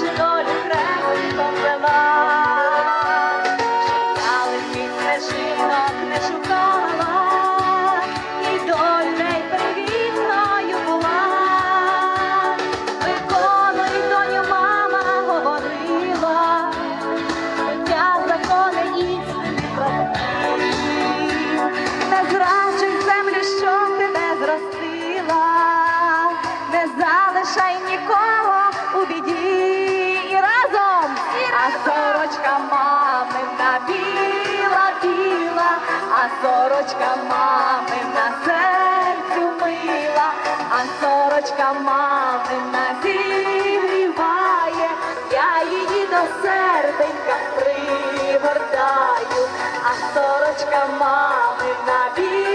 чи долю хрестиком вела, шукали під стежинок, не шукала, і й привітною була. Виконуй, доню, мама говорила, життя закони прості. Не зраджуй землю, що тебе зростила, не залишай нікого у біді. Сорочка мамина серцю мила, а сорочка мамина зігріває, я її до серденька пригортаю, а сорочка мамина біла,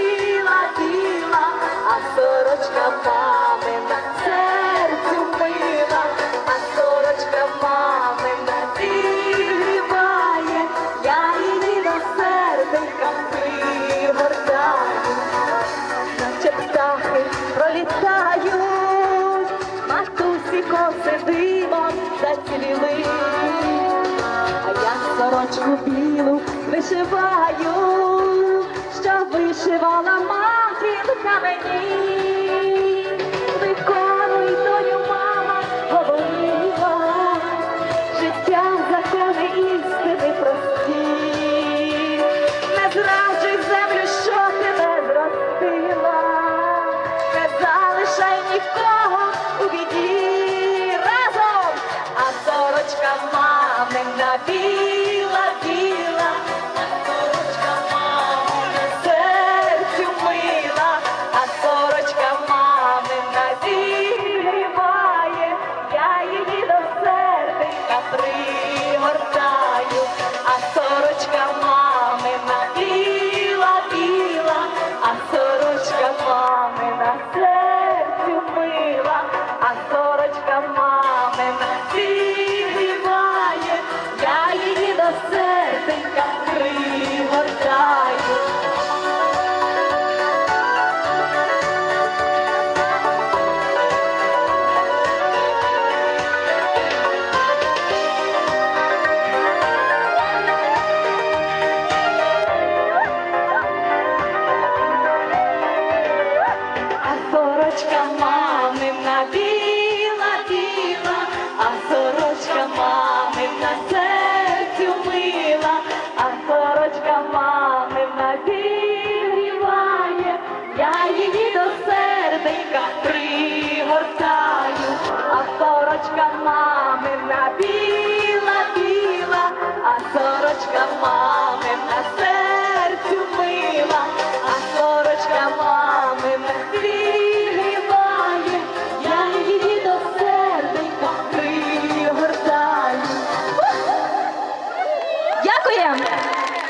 наче птахи пролітають, матусі коси димом зацвіли, а я сорочку білу вишиваю, що вишивала матінка мені. Залишай нікого у біді разом, а сорочка мамин на біла, сорочка мамина зігріває, я її до серденька пригортаю. Мила, а сорочка мамина зігріває, я її до серденька пригортаю, а сорочка мамина біла, біла, а сорочка мамина